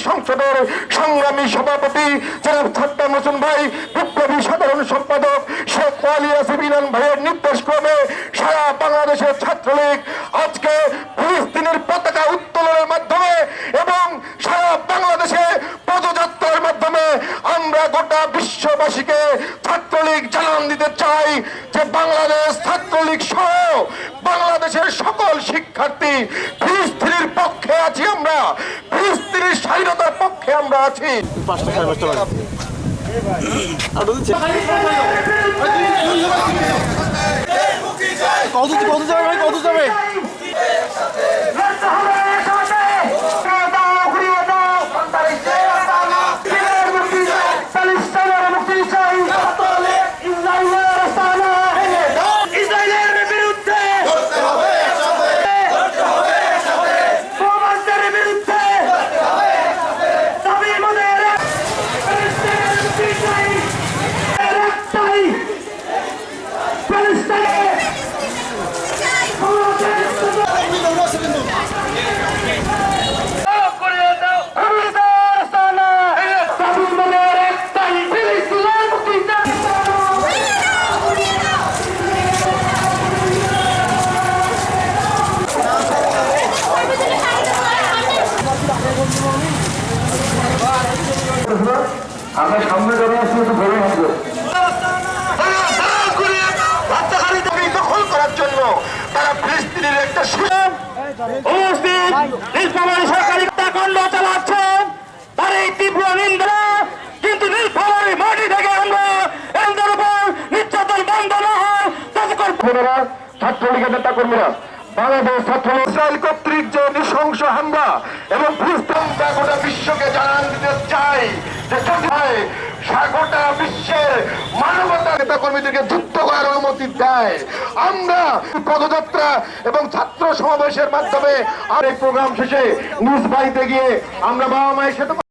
সংসদের সংগ্রামী সভাপতি জনাব সাদ্দাম হোসেন ভাই, বিপ্লবী সাধারণ সম্পাদক শেখ ওয়ালি আসিবিনান ভাইয়ের নির্দেশ ক্রমে সারা বাংলাদেশের ছাত্রলীগ আজকে ফিলিস্তিনের পতাকা উত্তোলনের মাধ্যমে এবং সারা বাংলাদেশে পদযাত্রার মাধ্যমে আমরা গোটা বিশ্ববাসীকে ছাত্রলীগ জানান দিতে চাই যে বাংলাদেশ ছাত্রলীগ সহ বাংলাদেশের সকল শিক্ষার্থী পক্ষে আছি আমরা। ফিলিস্তিনের স্বাধীনতার পক্ষে আমরা আছি। কত যাবে কত যাবে আমরা সামনে যাবে আসলে তো ভরে আসবে দখল করার জন্য তারা ফিলিস্তিনের একটা সুযোগ উপস্থিত নীলফামারী সরকারি হত্যাকাণ্ড চালাচ্ছেন তার এই তীব্র নিন্দা কিন্তু নীলফামারী মাটি থেকে আমরা এদের উপর নির্যাতন বন্ধ না হয় ছাত্রলীগের নেতা কর্মীরা বাংলাদেশ ছাত্র ইসরায়েল কর্তৃক যে নৃশংস হামলা এবং ফিলিস্তিন আমরা গোটা বিশ্বকে জানান দিতে চাই যে যদি হয়, সা- গোটা বিশ্বের নেতা কর্মীদেরকে করার অনুমতি দেয়। আমরা পদযাত্রা এবং ছাত্র সমাবেশের মাধ্যমে আর প্রোগ্রাম শেষে নিউজ গিয়ে আমরা বাবা মায়ের সাথে